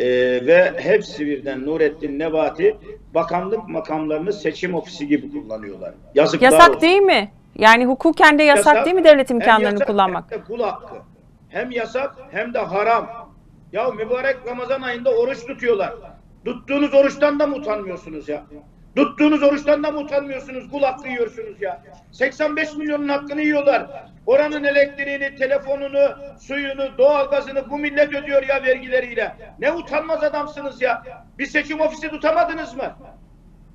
e, ve hepsi birden Nurettin Nebati bakanlık makamlarını seçim ofisi gibi kullanıyorlar. Yazıklar Yasak olsun. değil mi? Yani hukuken de yasak, değil mi devlet imkanlarını yasak, kullanmak? Hem de kul hakkı. Hem yasak hem de haram. Ya mübarek Ramazan ayında oruç tutuyorlar. Tuttuğunuz oruçtan da mı utanmıyorsunuz ya? Tuttuğunuz oruçtan da mı utanmıyorsunuz? Kul hakkı yiyorsunuz ya. 85 milyonun hakkını yiyorlar. Oranın elektriğini, telefonunu, suyunu, doğalgazını bu millet ödüyor ya vergileriyle. Ne utanmaz adamsınız ya. Bir seçim ofisi tutamadınız mı?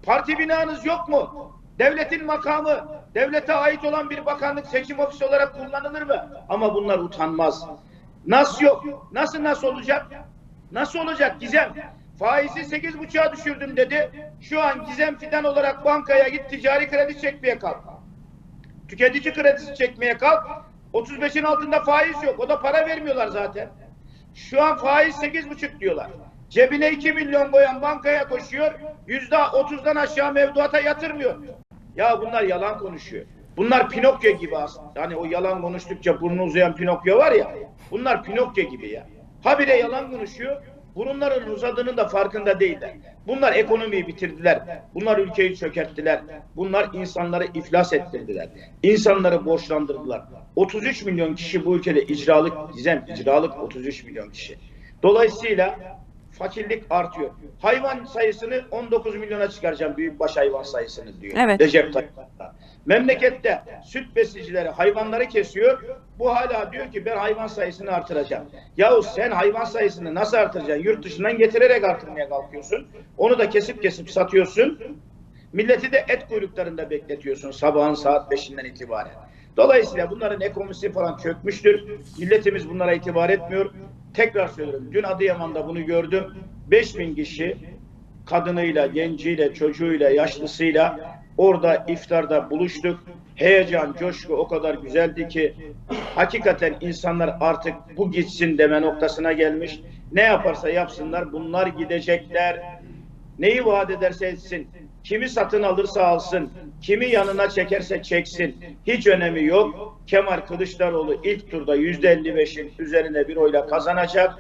Parti binanız yok mu? Devletin makamı, devlete ait olan bir bakanlık seçim ofisi olarak kullanılır mı? Ama bunlar utanmaz. Nasıl yok? Nasıl nasıl olacak? Nasıl olacak Gizem? Faizi sekiz buçuğa düşürdüm dedi. Şu an Gizem Fidan olarak bankaya git ticari kredi çekmeye kalk. Tüketici kredisi çekmeye kalk. 35'in altında faiz yok. O da para vermiyorlar zaten. Şu an faiz sekiz buçuk diyorlar. Cebine 2 milyon koyan bankaya koşuyor. Yüzde otuzdan aşağı mevduata yatırmıyor. Ya bunlar yalan konuşuyor. Bunlar Pinokyo gibi aslında. Hani o yalan konuştukça burnu uzayan Pinokyo var ya. Bunlar Pinokyo gibi ya. Habire yalan konuşuyor. Burunların uzadığının da farkında değiller. Bunlar ekonomiyi bitirdiler. Bunlar ülkeyi çökerttiler. Bunlar insanları iflas ettirdiler. İnsanları borçlandırdılar. 33 milyon kişi bu ülkede icralık, gizem icralık 33 milyon kişi. Dolayısıyla fakirlik artıyor. Hayvan sayısını 19 milyona çıkaracağım büyükbaş hayvan sayısını diyor. Evet. Recep Tayyip. Memlekette süt besicileri hayvanları kesiyor. Bu hala diyor ki ben hayvan sayısını artıracağım. Yahu sen hayvan sayısını nasıl artıracaksın? Yurt dışından getirerek artırmaya kalkıyorsun. Onu da kesip kesip satıyorsun. Milleti de et kuyruklarında bekletiyorsun sabahın saat 5'inden itibaren. Dolayısıyla bunların ekonomisi falan çökmüştür. Milletimiz bunlara itibar etmiyor. Tekrar söylüyorum. Dün Adıyaman'da bunu gördüm. 5000 kişi kadınıyla, genciyle, çocuğuyla, yaşlısıyla orada iftarda buluştuk. Heyecan, coşku o kadar güzeldi ki hakikaten insanlar artık bu gitsin deme noktasına gelmiş. Ne yaparsa yapsınlar bunlar gidecekler. Neyi vaat ederse etsin. Kimi satın alırsa alsın. Kimi yanına çekerse çeksin. Hiç önemi yok. Kemal Kılıçdaroğlu ilk turda %55'in üzerine bir oyla kazanacak.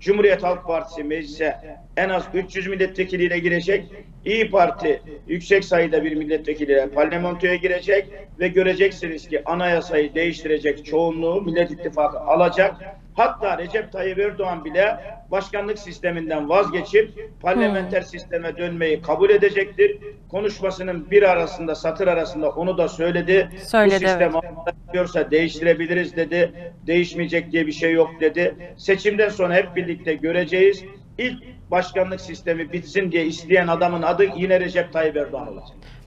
Cumhuriyet Halk Partisi meclise en az 300 milletvekiliyle girecek. İyi Parti yüksek sayıda bir milletvekiliyle parlamentoya girecek ve göreceksiniz ki anayasayı değiştirecek çoğunluğu Millet İttifakı alacak. Hatta Recep Tayyip Erdoğan bile başkanlık sisteminden vazgeçip parlamenter sisteme dönmeyi kabul edecektir. Konuşmasının bir arasında satır arasında onu da söyledi. Söyledi, Bu sistem evet. diyorsa değiştirebiliriz dedi. Değişmeyecek diye bir şey yok dedi. Seçimden sonra hep birlikte göreceğiz. İlk başkanlık sistemi bitsin diye isteyen adamın adı yine Recep Tayyip Erdoğan olacak.